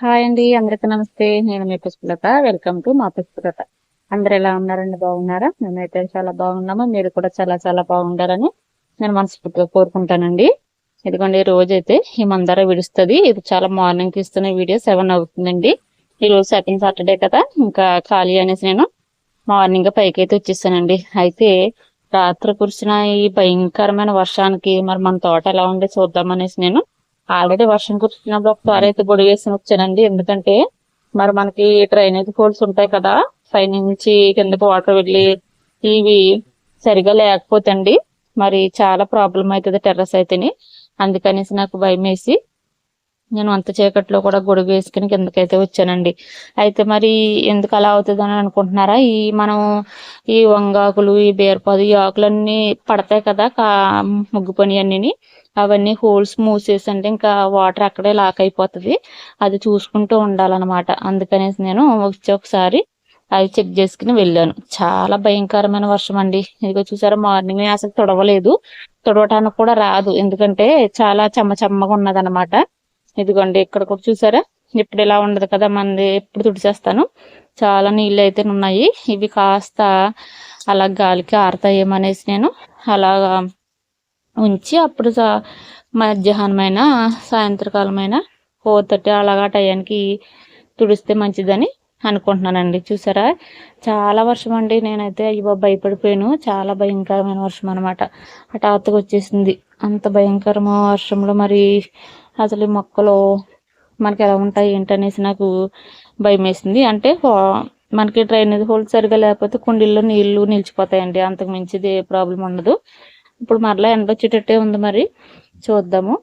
Hi అండి అందరికీ నమస్తే. నేను మీ పుష్పలత. వెల్కమ్ టు మా పుష్పలత. అందరు ఎలా ఉన్నారండి? బాగున్నారా? మేమైతే చాలా బాగున్నాము. మీరు కూడా చాలా చాలా బాగుండాలని నేను మనస్ఫూర్తిగా కోరుకుంటానండి. ఎందుకంటే ఈ రోజు అయితే ఈ మందార విడుస్తుంది. ఇది చాలా మార్నింగ్ ఇస్తున్న వీడియో సెవెన్ అవుతుందండి. ఈ రోజు సెకండ్ సాటర్డే కదా. ఇంకా ఖాళీ అనేసి నేను మార్నింగ్ పైకి అయితే వచ్చేసానండి అయితే రాత్రి కురిసిన ఈ భయంకరమైన వర్షానికి మరి మన తోట ఎలా ఉండే చూద్దామనేసి నేను ఆల్రెడీ వర్షం కురిసినప్పుడు ఒకసారి అయితే గొడుగు వేసుకుని వచ్చానండి. ఎందుకంటే మరి మనకి డ్రైనేజ్ హోల్స్ ఉంటాయి కదా పై నుంచి కిందకి వాటర్ వెళ్ళి ఇవి సరిగా లేకపోతే అండి మరి చాలా ప్రాబ్లం అవుతుంది టెర్రస్ అయితేని. అందుకనేసి నాకు భయం వేసి నేను అంత చీకట్లో కూడా గొడుగు వేసుకుని కిందకైతే వచ్చానండి. అయితే మరి ఎందుకు అలా అవుతుంది అని అనుకుంటున్నారా? ఈ మనం ఈ వంగాకులు ఈ బీరపాదు ఈ ఆకులన్నీ పడతాయి కదా కా ముగ్గు పని అన్నీ అవన్నీ హోల్స్ మూసేసంటే ఇంకా వాటర్ అక్కడే లాక్ అయిపోతుంది. అది చూసుకుంటూ ఉండాలన్నమాట. అందుకనేసి నేను వచ్చి ఒకసారి అది చెక్ చేసుకుని వెళ్ళాను. చాలా భయంకరమైన వర్షం అండి. ఇదిగో చూసారా మార్నింగ్ నేను అసలు తొడవలేదు. తొడవటానికి కూడా రాదు. ఎందుకంటే చాలా చెమ్మ చెమ్మగా ఉన్నదన్నమాట. ఇదిగోండి ఇక్కడ కూడా చూసారా? ఇప్పుడు ఇలా ఉండదు కదా మంది ఎప్పుడు తుడిచేస్తాను. చాలా నీళ్ళు అయితే ఉన్నాయి. ఇవి కాస్త అలా గాలికి ఆరుతాయేమనేసి నేను అలాగా ఉంచి అప్పుడు మధ్యాహ్నమైన సాయంత్రకాలమైన ఫోర్ థర్టీ అలాగా టయానికి తుడిస్తే మంచిదని అనుకుంటున్నానండి. చూసారా? చాలా వర్షం అండి నేనైతే అయ్యో భయపడిపోయాను. చాలా భయంకరమైన వర్షం అనమాట హఠాత్తుగా వచ్చేసింది. అంత భయంకరమైన వర్షంలో మరి అసలు ఈ మొక్కలు మనకి ఎలా ఉంటాయి ఏంటనేసి నాకు భయం వేసింది అంటే మనకి డ్రైనేజ్ హోల్ సరిగా లేకపోతే కుండీల్లో నీళ్ళు నిలిచిపోతాయండి. అంతకు మించిది ఏ ప్రాబ్లం ఉండదు. ఇప్పుడు మరలా ఎండ వచ్చేటట్టే ఉంది మరి. చూద్దాము.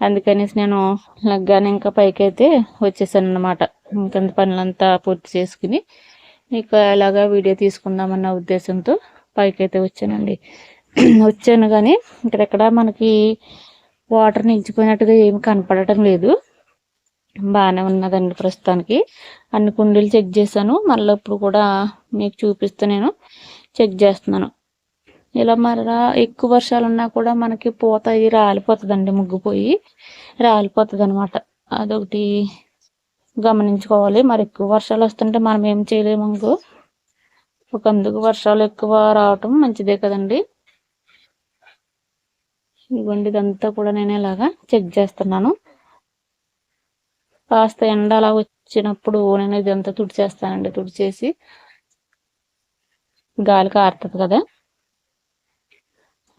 అందుకనేసి నేను లగ్గానే ఇంకా పైకి అయితే వచ్చేసాను అనమాట ఇంకంత పనులంతా పూర్తి చేసుకుని ఇక ఎలాగా వీడియో తీసుకుందామన్న ఉద్దేశంతో పైకి అయితే వచ్చానండి. వచ్చాను కానీ ఇక్కడెక్కడ మనకి వాటర్ నిలిచిపోయినట్టుగా ఏమి కనపడటం లేదు. బాగానే ఉన్నదండి ప్రస్తుతానికి. అన్ని కుండీలు చెక్ చేశాను. మళ్ళీ ఇప్పుడు కూడా మీకు చూపిస్తూ నేను చెక్ చేస్తున్నాను. ఇలా మరలా ఎక్కువ వర్షాలు ఉన్నా కూడా మనకి పూత ఇది రాలిపోతుందండి ముగ్గుపోయి. రాలిపోతుంది అనమాట అదొకటి గమనించుకోవాలి. మరి ఎక్కువ వర్షాలు వస్తుంటే మనం ఏం చేయలేము ఒక అందుకు వర్షాలు ఎక్కువ రావటం మంచిదే కదండి. ఇవ్వండి ఇదంతా కూడా నేను ఇలాగా చెక్ చేస్తున్నాను. కాస్త ఎండ అలా వచ్చినప్పుడు నేను ఇదంతా తుడిచేస్తానండి. తుడిచేసి గాలికి ఆరుతుంది కదా.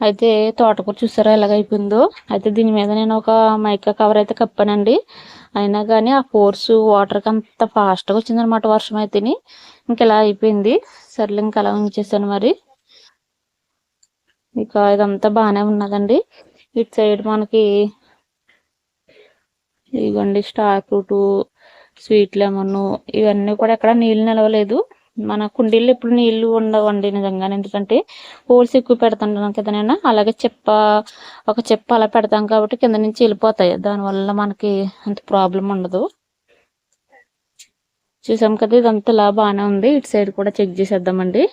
అయితే తోటకూర చూసారా ఎలాగ అయిపోయిందో? అయితే దీని మీద నేను ఒక మైకా కవర్ అయితే కప్పానండి. అయినా కానీ ఆ ఫోర్స్ వాటర్కి అంత ఫాస్ట్గా వచ్చిందనమాట వర్షం అయితే ఇంక ఇలా అయిపోయింది. సర్లే ఇంకా అలా ఉంచేసాను మరి. ఇక ఇదంతా బాగానే ఉన్నదండి. ఇటు సైడ్ మనకి ఇదిగోండి స్టార్ ఫ్రూట్ స్వీట్ లెమన్ ఇవన్నీ కూడా ఎక్కడ నీళ్ళు నిలవలేదు. మన కుండీల్లో ఇప్పుడు నీళ్ళు ఉండవండి నిజంగానే. ఎందుకంటే హోల్స్ ఎక్కువ పెడుతుంటాం కదా నేను అలాగే చెప్ప ఒక చెప్ప అలా పెడతాం కాబట్టి కింద నుంచి వెళ్ళిపోతాయి. దానివల్ల మనకి అంత ప్రాబ్లం ఉండదు. చూసాం కదా ఇదంతా ఇలా బాగానే ఉంది. ఇటు సైడ్ కూడా చెక్ చేసేద్దామండి.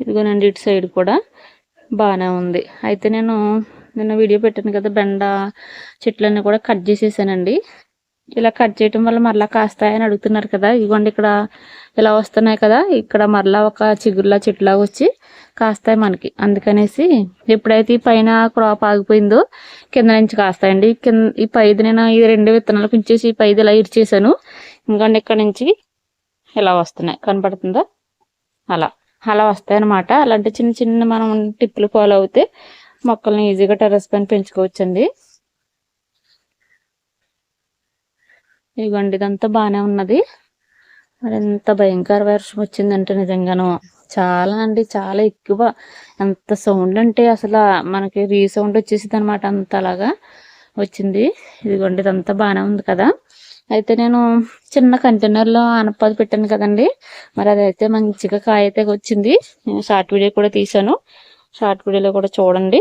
ఇదిగోనండి ఇటు సైడ్ కూడా బాగానే ఉంది. అయితే నేను నిన్న వీడియో పెట్టాను కదా బెండ చెట్లన్నీ కూడా కట్ చేసేసానండి. ఇలా కట్ చేయటం వల్ల మరలా కాస్తాయని అడుగుతున్నారు కదా ఇవ్వండి ఇక్కడ ఇలా వస్తున్నాయి కదా ఇక్కడ మరలా ఒక చిగురులా చెట్టులా వచ్చి కాస్తాయి మనకి. అందుకనేసి ఎప్పుడైతే ఈ పైన క్రాప్ ఆగిపోయిందో కింద నుంచి కాస్తాయండి. కింద ఈ పైది నేను ఈ రెండు విత్తనాలకు ఉంచేసి ఈ పైది ఇలా ఇరిచేసాను. ఇంకోండి ఇక్కడ నుంచి ఇలా వస్తున్నాయి. కనపడుతుందా? అలా. అలా వస్తాయి అనమాట అలాంటి చిన్న చిన్న మనం టిప్పులు ఫాలో అవుతే మొక్కల్ని ఈజీగా టెర్రస్ పైన పెంచుకోవచ్చండి. ఇదిగోండి ఇదంతా బాగానే ఉన్నది. మరి ఎంత భయంకర వర్షం వచ్చిందంటే నిజంగాను. చాలా అండి చాలా ఎక్కువ. ఎంత సౌండ్ అంటే అసలు మనకి రీసౌండ్ వచ్చేసింది అనమాట అంత అలాగా వచ్చింది. ఇదిగోండి ఇదంతా బాగానే ఉంది కదా. అయితే నేను చిన్న కంటైనర్లో అనపది పెట్టాను కదండి. మరి అదైతే మంచిగా కాయ అయితే వచ్చింది. నేను షార్ట్ వీడియో కూడా తీశాను. షార్ట్ వీడియోలో కూడా చూడండి.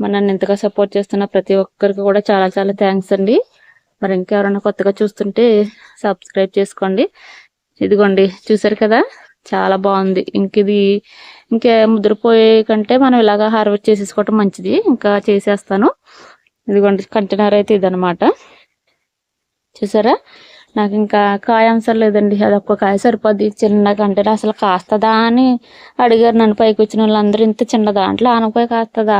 మరి నన్ను ఎంతగా సపోర్ట్ చేస్తున్న ప్రతి ఒక్కరికి కూడా చాలా చాలా థ్యాంక్స్ అండి. మరి ఇంకెవరైనా కొత్తగా చూస్తుంటే సబ్స్క్రైబ్ చేసుకోండి. ఇదిగోండి చూసారు కదా? చాలా బాగుంది. ఇంక ఇది ఇంకే ముద్రపోయే కంటే మనం ఇలాగా హార్వెస్ట్ చేసేసుకోవటం మంచిది. ఇంకా చేసేస్తాను. ఇదిగోండి కంటైనర్ అయితే ఇదనమాట చూసారా? నాకు ఇంకా కాయ అవసరం లేదండి. అది ఒక్క కాయ సరిపోద్ది చిన్నగా అంటే అసలు కాస్తదా అని అడిగారు నన్ను పైకి వచ్చిన వాళ్ళందరూ. ఇంత చిన్న దాంట్లో ఆనపకాయ కాస్తుందా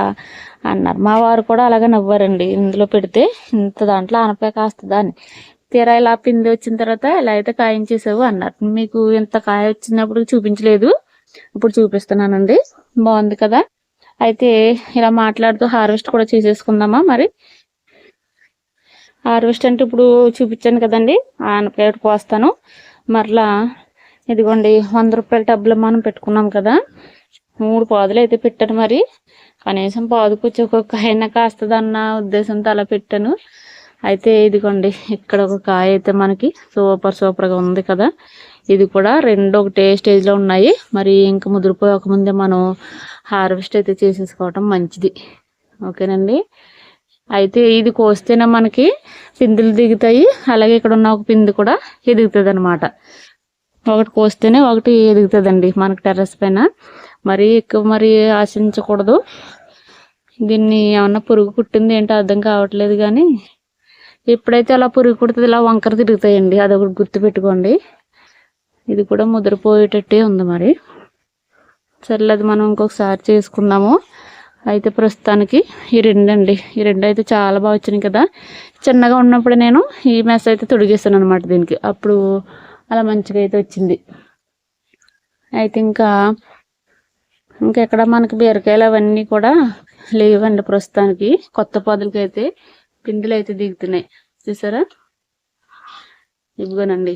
అన్నారు. మా వారు కూడా అలాగే నవ్వారండి. ఇందులో పెడితే ఇంత దాంట్లో ఆనపకాయ కాస్తుందా అని. తీరా ఇలా పిండి వచ్చిన తర్వాత ఇలా అయితే కాయించేసావు అన్నారు. మీకు ఇంత కాయ వచ్చినప్పుడు చూపించలేదు. ఇప్పుడు చూపిస్తున్నానండి. బాగుంది కదా? అయితే ఇలా మాట్లాడుతూ హార్వెస్ట్ కూడా చేసేసుకుందామా మరి? హార్వెస్ట్ అంటే ఇప్పుడు చూపించాను కదండి ఆనపకాయ పోస్తాను. మరలా ఇదిగోండి వంద రూపాయల టబ్బులు మనం పెట్టుకున్నాం కదా మూడు పాదులు అయితే పెట్టాను మరి. కనీసం పాదుకొచ్చి ఒక్కొక్క కాయన కాస్తుందన్న ఉద్దేశంతో అలా పెట్టాను. అయితే ఇదిగోండి ఇక్కడ ఒక కాయ అయితే మనకి సూపర్ సూపర్గా ఉంది కదా. ఇది కూడా రెండు ఒకటే స్టేజ్లో ఉన్నాయి. మరి ఇంకా ముదిరిపోయకముందే మనం హార్వెస్ట్ అయితే చేసేసుకోవటం మంచిది. ఓకేనండి? అయితే ఇది కోస్తేనే మనకి పిందులు దిగుతాయి. అలాగే ఇక్కడ ఉన్న ఒక పిండి కూడా ఎదుగుతుంది అనమాట ఒకటి కోస్తేనే ఒకటి ఎదుగుతుందండి మనకి టెర్రస్ పైన. మరీ ఎక్కువ మరి ఆశించకూడదు. దీన్ని ఏమన్నా పురుగు పుట్టింది ఏంటో అర్థం కావట్లేదు కానీ ఎప్పుడైతే అలా పురుగు పుడుతుంది ఇలా వంకర తిరుగుతాయండి. అదొకటి గుర్తు పెట్టుకోండి. ఇది కూడా ముద్రపోయేటట్టే ఉంది మరి. సర్లేదు మనం ఇంకొకసారి చేసుకుందాము. అయితే ప్రస్తుతానికి ఈ రెండు అండి ఈ రెండు అయితే చాలా బాగా వచ్చినాయి కదా. చిన్నగా ఉన్నప్పుడు నేను ఈ మెస్ అయితే తొడిగేస్తాను అనమాట దీనికి. అప్పుడు అలా మంచిగా అయితే వచ్చింది. అయితే ఇంకా ఇంకెక్కడ మనకి బీరకాయలు అవన్నీ కూడా లేవండి ప్రస్తుతానికి. కొత్త పొదలకి అయితే పిందులు అయితే దిగుతున్నాయి. చూసారా? ఇదిగోనండి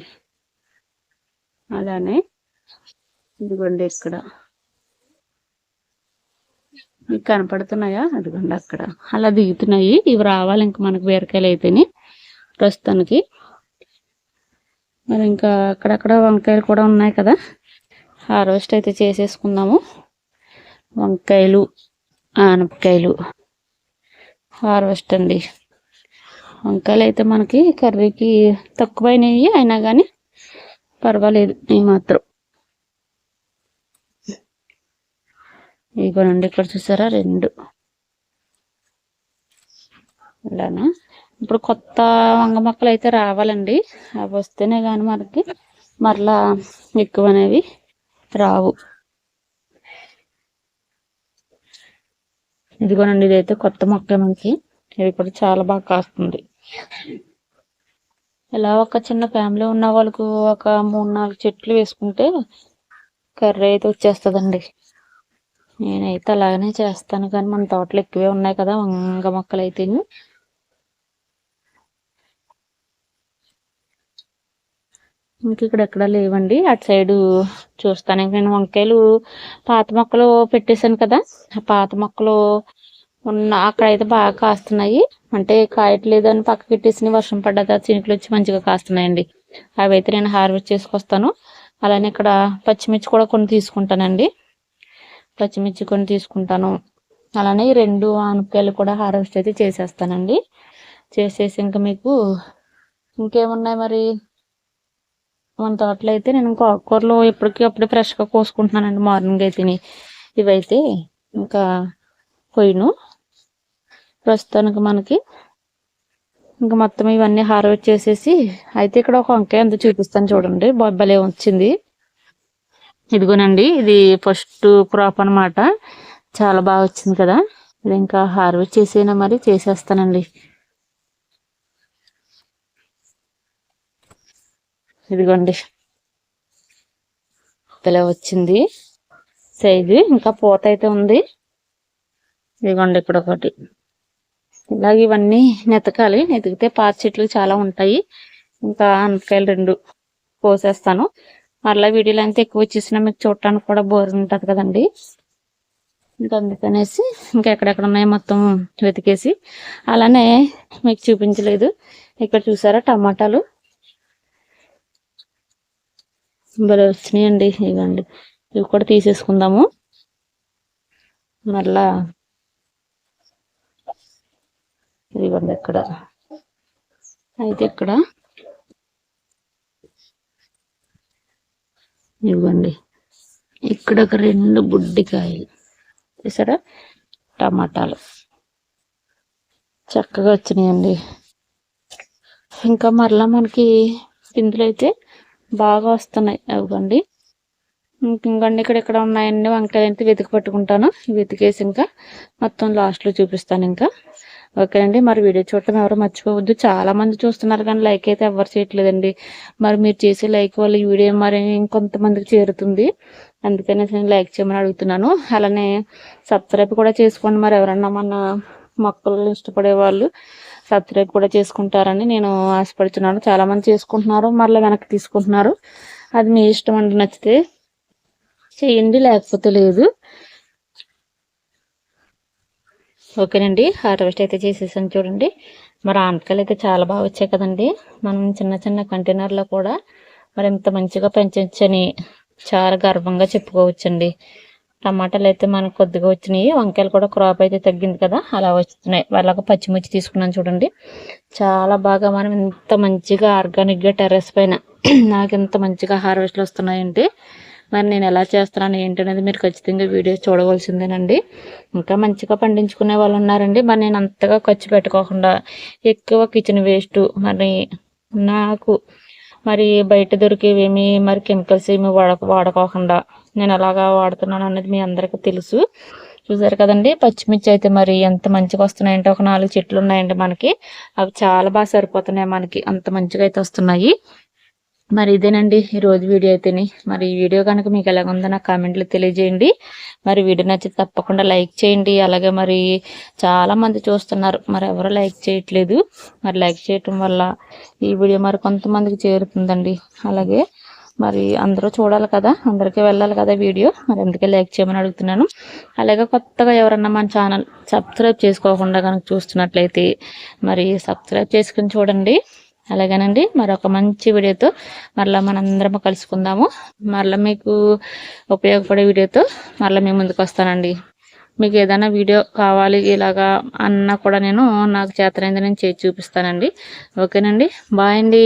అలానే ఇదిగోండి ఇక్కడ. కనపడుతున్నాయా? అదిగోండి అక్కడ. అలా దిగుతున్నాయి. ఇవి రావాలి ఇంకా మనకు బీరకాయలు అయితేనే ప్రస్తుతానికి. మరి ఇంకా అక్కడక్కడ వంకాయలు కూడా ఉన్నాయి కదా. హార్వెస్ట్ అయితే చేసేసుకుందాము. వంకాయలు ఆనపకాయలు. హార్వెస్ట్ అండి. వంకాయలు అయితే మనకి కర్రీకి తక్కువైనవి అయినా కానీ పర్వాలేదు. ఈ మాత్రం. ఇగోనండి ఇక్కడ చూసారా? రెండు. ఇలానా? ఇప్పుడు కొత్త వంగ మొక్కలు అయితే రావాలండి. అవి వస్తేనే కానీ మనకి మరలా ఎక్కువ అనేవి రావు. ఇదిగోనండి ఇదైతే కొత్త మొక్క మనకి. ఇది కూడా చాలా బాగా కాస్తుంది. ఇలా ఒక చిన్న ఫ్యామిలీ ఉన్న వాళ్ళకు ఒక మూడు నాలుగు చెట్లు వేసుకుంటే కర్రీ అయితే వచ్చేస్తుందండి. నేనైతే అలాగనే చేస్తాను. కానీ మన తోటలు ఎక్కువే ఉన్నాయి కదా వంగ మొక్కలు అయితే. ఇంక ఇక్కడ ఎక్కడ లేవండి. అటు సైడు చూస్తాను. నేను వంకాయలు పాత మొక్కలు పెట్టేశాను కదా. ఆ పాత మొక్కలు ఉన్న అక్కడైతే బాగా కాస్తున్నాయి. అంటే కాయట్లేదని పక్క పెట్టేసి వర్షం పడ్డా చినుకులు వచ్చి మంచిగా కాస్తున్నాయండి. అవి అయితే నేను హార్వెస్ట్ చేసుకొస్తాను. అలానే ఇక్కడ పచ్చిమిర్చి కూడా కొన్ని తీసుకుంటానండి. పచ్చిమిర్చి కొన్ని తీసుకుంటాను. అలానే ఈ రెండు ఆనపకాయలు కూడా హార్వెస్ట్ అయితే చేసేస్తానండి. చేసేసి ఇంకా మీకు ఇంకేమున్నాయి మరి? మన తోటలో అయితే నేను ఆకుకూరలు ఎప్పటికీ అప్పుడే ఫ్రెష్గా కోసుకుంటున్నానండి మార్నింగ్ అయితే ఇవైతే ఇంకా పోయిను ప్రస్తుతానికి మనకి ఇంకా మొత్తం ఇవన్నీ హార్వెస్ట్ చేసేసి అయితే ఇక్కడ ఒక వంకాయ అంత చూపిస్తాను చూడండి. బొబ్బలే వచ్చింది. ఇదిగోనండి ఇది ఫస్ట్ క్రాప్ అనమాట చాలా బాగా వచ్చింది కదా. ఇది ఇంకా హార్వెస్ట్ చేసేనా మరి? చేసేస్తానండి. ఇదిగోండి. ఇలా వచ్చింది. సైజు ఇంకా పూత అయితే ఉంది. ఇదిగోండి ఇక్కడ ఒకటి. ఇలాగ ఇవన్నీ నెతకాలి. నెతికితే పాత చెట్లు చాలా ఉంటాయి. ఇంకా అనపకాయలు రెండు కోసేస్తాను. మళ్ళీ వీడియోలు అంతా ఎక్కువ వచ్చేసినా మీకు చూడటానికి కూడా బోర్ ఉంటుంది కదండి. ఇంకా అందుకనేసి ఇంకా ఎక్కడెక్కడ ఉన్నాయో మొత్తం వెతికేసి. అలానే మీకు చూపించలేదు. ఇక్కడ చూసారా టమాటాలు? భలే వచ్చినాయండి. ఇవ్వండి ఇవి కూడా తీసేసుకుందాము. మరలా ఇదిగోండి ఇక్కడ. అయితే ఇక్కడ ఇవ్వండి. ఇక్కడ ఒక రెండు బుడ్డికాయలు చూసారా? టమాటాలు. చక్కగా వచ్చినాయండి. ఇంకా మరలా మనకి పిందులు అయితే బాగా వస్తున్నాయి. అవ్వండి. ఇంకండి ఇక్కడ ఇక్కడ ఉన్నాయండి? వంకాయలు అయితే వెతికి పట్టుకుంటాను. వెతికేసి ఇంకా మొత్తం లాస్ట్లో చూపిస్తాను ఇంకా. ఓకే అండి. మరి వీడియో చూడటం ఎవరు మర్చిపోవద్దు. చాలా మంది చూస్తున్నారు కానీ లైక్ అయితే ఎవరు చేయట్లేదండి. మరి మీరు చేసే లైక్ వల్ల ఈ వీడియో మరి ఇంకొంతమందికి చేరుతుంది. అందుకనే నేను లైక్ చేయమని అడుగుతున్నాను. అలానే సబ్స్క్రైబ్ కూడా చేసుకోండి. మరి ఎవరన్నా మన మొక్కలు ఇష్టపడే వాళ్ళు సబ్స్క్రైబ్ కూడా చేసుకుంటారని నేను ఆశపడుతున్నాను. చాలా మంది చేసుకుంటున్నారు మరలా వెనక్కి తీసుకుంటున్నారు. అది మీ ఇష్టం అండి నచ్చితే చేయండి లేకపోతే లేదు. ఓకేనండి హార్వెస్ట్ అయితే చేసేసాను చూడండి. మరి ఆనకాయలు అయితే చాలా బాగా వచ్చాయి కదండి. మనం చిన్న చిన్న కంటైనర్లో కూడా మరి ఇంత మంచిగా పెంచవచ్చని చాలా గర్వంగా చెప్పుకోవచ్చండి. టమాటాలు అయితే మనకు కొద్దిగా వచ్చినాయి. వంకాయలు కూడా క్రాప్ అయితే తగ్గింది కదా అలా వస్తున్నాయి. వాళ్ళకు పచ్చిమిర్చి తీసుకున్నాను చూడండి. చాలా బాగా మనం ఇంత మంచిగా ఆర్గానిక్గా టెర్రస్ పైన నాకు ఇంత మంచిగా హార్వెస్ట్లు వస్తున్నాయంటే మరి నేను ఎలా చేస్తున్నాను ఏంటనేది మీరు ఖచ్చితంగా వీడియో చూడవలసిందేనండి. ఇంకా మంచిగా పండించుకునే వాళ్ళు ఉన్నారండి. మరి నేను అంతగా ఖర్చు పెట్టుకోకుండా ఎక్కువ కిచెన్ వేస్ట్ మరి నాకు మరి బయట దొరికేవేమి మరి కెమికల్స్ ఏమి వాడ వాడుకోకుండా నేను ఎలాగా వాడుతున్నాను అనేది మీ అందరికీ తెలుసు. చూసారు కదండి పచ్చిమిర్చి అయితే మరి ఎంత మంచిగా వస్తున్నాయంటే ఒక నాలుగు చెట్లు ఉన్నాయండి మనకి. అవి చాలా బాగా సరిపోతున్నాయి మనకి. అంత మంచిగా అయితే వస్తున్నాయి. మరి ఇదేనండి. ఈరోజు వీడియో అయితేనే. మరి ఈ వీడియో కనుక మీకు ఎలాగుందో నాకు కామెంట్లో తెలియజేయండి. మరి వీడియో నచ్చితే తప్పకుండా లైక్ చేయండి. అలాగే మరి చాలామంది చూస్తున్నారు. మరి ఎవరు లైక్ చేయట్లేదు. మరి లైక్ చేయటం వల్ల ఈ వీడియో మరి కొంతమందికి చేరుతుందండి. అలాగే మరి అందరూ చూడాలి కదా. అందరికీ వెళ్ళాలి కదా వీడియో. మరి అందుకే లైక్ చేయమని అడుగుతున్నాను. అలాగే కొత్తగా ఎవరన్నా మన ఛానల్ సబ్స్క్రైబ్ చేసుకోకుండా కనుక చూస్తున్నట్లయితే మరి సబ్స్క్రైబ్ చేసుకుని చూడండి. అలాగేనండి. మరొక మంచి వీడియోతో మరలా మనందరం కలుసుకుందాము. మరలా మీకు ఉపయోగపడే వీడియోతో మరలా మేము ముందుకు వస్తానండి. మీకు ఏదైనా వీడియో కావాలి ఇలాగా అన్నా కూడా నేను నాకు చేతనైంది నేను చేసి చూపిస్తానండి. ఓకేనండి. బాయ్ అండి.